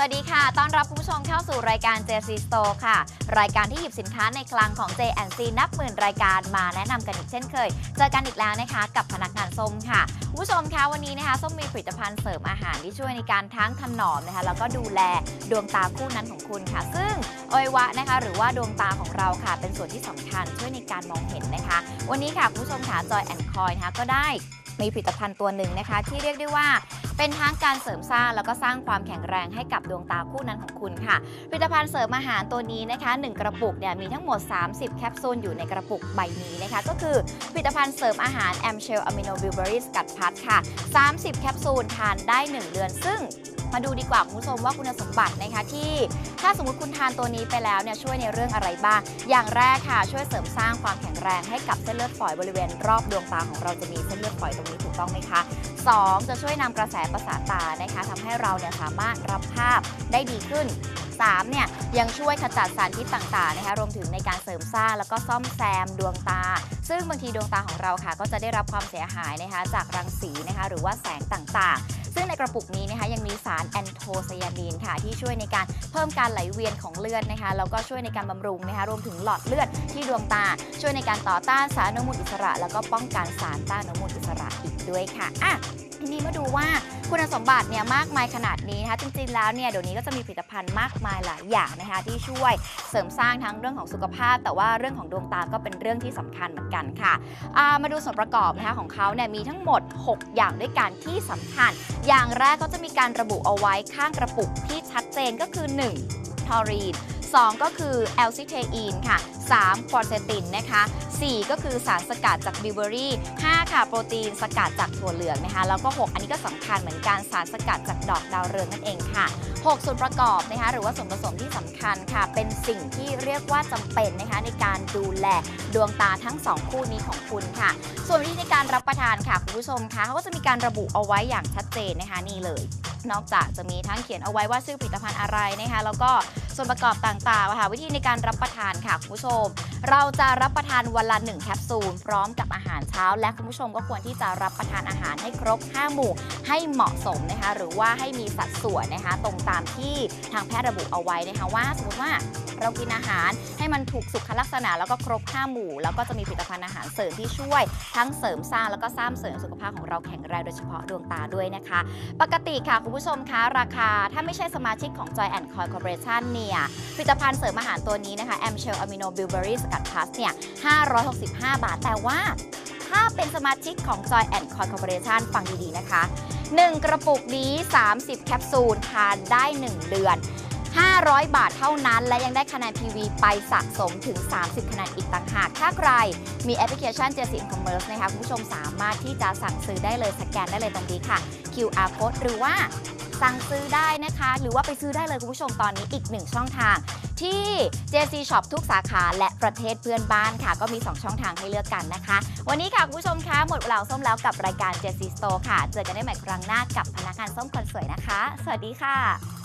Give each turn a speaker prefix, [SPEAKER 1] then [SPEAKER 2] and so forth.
[SPEAKER 1] สวัสดีค่ะ ต้อนรับคุณผู้ชมเข้าสู่รายการ JC Store ค่ะ รายการที่หยิบสินค้าในคลังของ J&C นับหมื่นรายการมาแนะนำกันอีกเช่นเคย เจอกันอีกแล้วนะคะ กับพนักงานส้มค่ะ คุณผู้ชมคะวันนี้นะคะส้มมีผลิตภัณฑ์เสริมอาหารที่ช่วยในการทั้งถนอมนะคะ แล้วก็ดูแลดวงตาคู่นั้นของคุณค่ะ ซึ่งอวัยวะนะคะ หรือว่าดวงตาของเราค่ะ เป็นส่วนที่สำคัญช่วยในการมองเห็นนะคะ วันนี้ค่ะคุณผู้ชมค่ะจอยแอนคอยนะคะก็ได้มีผลิตภัณฑ์ตัวหนึ่งนะคะ ที่เรียกได้ว่า เป็นทั้งการเสริมสร้างแล้วก็สร้างความแข็งแรงให้กับดวงตาคู่นั้นของคุณค่ะ ผลิตภัณฑ์เสริมอาหารตัวนี้นะคะ 1 กระปุกเนี่ยมีทั้งหมด 30 แคปซูลอยู่ในกระปุกใบนี้นะคะ ก็คือผลิตภัณฑ์เสริมอาหารแอมเชลอะมิโนบิวเบอรี่สกัดพัดค่ะ 30 แคปซูลทานได้ 1 เดือนซึ่ง มาดูดีกว่าคุณผู้ชมว่าคุณสมบัตินะคะที่ถ้าสมมติคุณทานตัวนี้ไปแล้วเนี่ยช่วยในเรื่องอะไรบ้าง อย่างแรกค่ะ ช่วยเสริมสร้างความแข็งแรงให้กับเส้นเลือดฝอยบริเวณรอบดวงตาของเราจะมีเส้นเลือดฝอยตรงนี้ถูกต้องไหมคะ 2 จะช่วยนำกระแสประสาทตานะคะทำให้เราเนี่ยสามารถรับภาพได้ดีขึ้น 3เนี่ยยังช่วยขจัดสารพิษต่างๆนะคะรวมถึงในการเสริมสร้างแล้วก็ซ่อมแซมดวงตา ซึ่งบางทีดวงตาของเราค่ะ ก็จะได้รับความเสียหายนะคะจากรังสีนะคะหรือว่าแสงต่างๆซึ่งในกระปุกนี้นะคะยังมีสารแอนโทไซยานีนค่ะ ที่ช่วยในการเพิ่มการไหลเวียนของเลือดนะคะแล้วก็ช่วยในการบำรุงนะคะรวมถึงหลอดเลือดที่ดวงตา ช่วยในการต่อต้านสารอนุมูลอิสระ แล้วก็ป้องกันสารต้านอนุมูลอิสระอีกด้วยค่ะอะทีนี้มาดูว่าคุณสมบัติเนี่ยมากมายขนาดนี้นะคะจริงๆแล้วเนี่ยเดี๋ยวนี้ก็จะมีผลิตภัณฑ์มากมายหลายอย่างนะคะที่ช่วยเสริมสร้างทั้งเรื่องของสุขภาพ แต่ว่าเรื่องของดวงตาก็เป็นเรื่องที่สำคัญเหมือนกันค่ะามาดูส่วนประกอบนะคะของเขาเนี่ยมีทั้งหมด 6 อย่างด้วยกันที่สำคัญ อย่างแรกก็จะมีการระบุเอาไว้ข้างกระปุกที่ชัดเจนก็คือ 1. ทอรีน2ก็คือแอลซิเทอีนค่ะ 3. ควอร์เซตินนะคะ 4 ก็คือสารสกัดจากบิวเบอรี่ 5 ค่ะ โปรตีนสกัดจากถั่วเหลืองนะคะ แล้วก็ 6 อันนี้ก็สำคัญเหมือนกันสารสกัดจากดอกดาวเรืองนั่นเองค่ะ 6 ส่วนประกอบนะคะหรือว่าส่วนผสมที่สำคัญค่ะ เป็นสิ่งที่เรียกว่าจำเป็นนะคะในการดูแลดวงตาทั้ง 2 คู่นี้ของคุณค่ะ ส่วนวิธีในการรับประทานค่ะคุณผู้ชมคะเขาก็จะมีการระบุเอาไว้อย่างชัดเจนนะคะนี่เลย นอกจากจะมีทั้งเขียนเอาไว้ว่าชื่อผลิตภัณฑ์อะไรนะคะแล้วก็ ส่วนประกอบต่างๆค่ะวิธีในการรับประทานค่ะคุณผู้ชม เราจะรับประทานวันละ1แคปซูลพร้อมกับอาหารเช้า และคุณผู้ชมก็ควรที่จะรับประทานอาหารให้ครบ 5 หมู่ให้เหมาะสมนะคะหรือว่าให้มีสัดส่วนนะคะตรงตามที่ทางแพทย์ระบุเอาไว้นะคะว่าสมมติว่าเรากินอาหารให้มันถูกสุขลักษณะแล้วก็ครบ 5 หมู่ แล้วก็จะมีผลิตภัณฑ์อาหารเสริมที่ช่วย ทั้งเสริมสร้างแล้วก็สร้างเสริมสุขภาพของเราแข็งแรงโดยเฉพาะดวงตาด้วยนะคะ ปกติค่ะคุณผู้ชมคะราคาถ้าไม่ใช่สมาชิกของ Joy and Coy Corporation เนียผลิตภัณฑ์เสริมอาหารตัวนี้นะคะ a m c h e l Amino Bilberry สกัด Plus เนี่ย 565 บาท แต่ว่า ถ้าเป็นสมาชิกของ Joy and Co Corporation ฟังดีๆ นะคะ 1 กระปุกนี้ 30 แคปซูล ทานได้ 1 เดือน 500 บาทเท่านั้น และยังได้คะแนน PV ไปสะสมถึง 30 คะแนนอีกต่างหาก ถ้าใครมีแอปพลิเคชัน j 1 Commerce นะคะ คุณผู้ชมสามารถที่จะสั่งซื้อได้เลย สแกนได้เลยตรงนี้ค่ะ QR code หรือว่า สั่งซื้อได้นะคะ หรือว่าไปซื้อได้เลยคุณผู้ชมตอนนี้อีกหนึ่งช่องทาง ที่ JC Shop ทุกสาขาและประเทศเพื่อนบ้านค่ะ ก็มี 2 ช่องทางให้เลือกกันนะคะ วันนี้ค่ะคุณผู้ชมคะหมดเวลาส้มแล้วกับรายการ JC Store ค่ะ เจอกันได้ใหม่ครั้งหน้ากับพนักงานส้มคนสวยนะคะ สวัสดีค่ะ